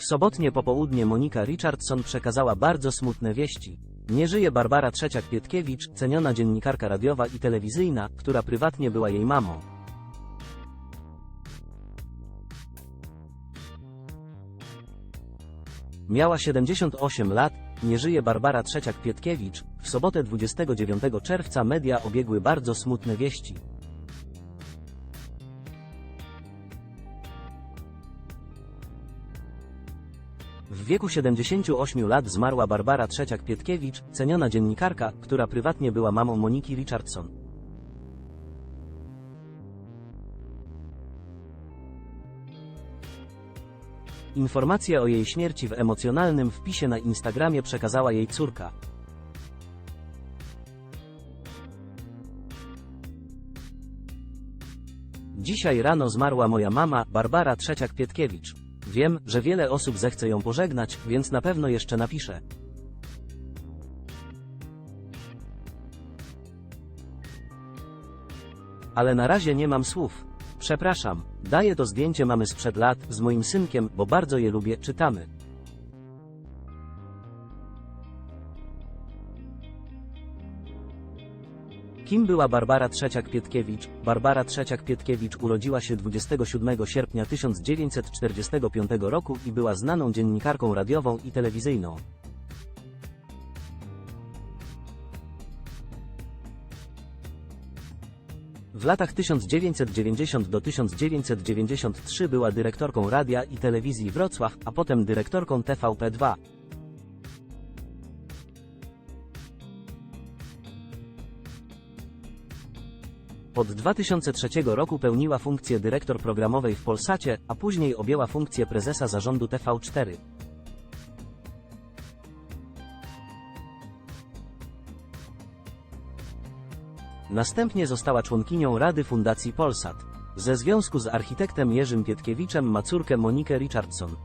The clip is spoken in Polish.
W sobotnie popołudnie Monika Richardson przekazała bardzo smutne wieści. Nie żyje Barbara Trzeciak-Pietkiewicz, ceniona dziennikarka radiowa i telewizyjna, która prywatnie była jej mamą. Miała 78 lat, nie żyje Barbara Trzeciak-Pietkiewicz. W sobotę 29 czerwca media obiegły bardzo smutne wieści. W wieku 78 lat zmarła Barbara Trzeciak-Pietkiewicz, ceniona dziennikarka, która prywatnie była mamą Moniki Richardson. Informację o jej śmierci w emocjonalnym wpisie na Instagramie przekazała jej córka. Dzisiaj rano zmarła moja mama, Barbara Trzeciak-Pietkiewicz. Wiem, że wiele osób zechce ją pożegnać, więc na pewno jeszcze napiszę. Ale na razie nie mam słów. Przepraszam, daję to zdjęcie mamy sprzed lat, z moim synkiem, bo bardzo je lubię, czytamy. Kim była Barbara Trzeciak-Pietkiewicz? Barbara Trzeciak-Pietkiewicz urodziła się 27 sierpnia 1945 roku i była znaną dziennikarką radiową i telewizyjną. W latach 1990 do 1993 była dyrektorką radia i telewizji Wrocław, a potem dyrektorką TVP2. Od 2003 roku pełniła funkcję dyrektor programowej w Polsacie, a później objęła funkcję prezesa zarządu TV4. Następnie została członkinią Rady Fundacji Polsat. Ze związku z architektem Jerzym Pietkiewiczem ma córkę Monikę Richardson.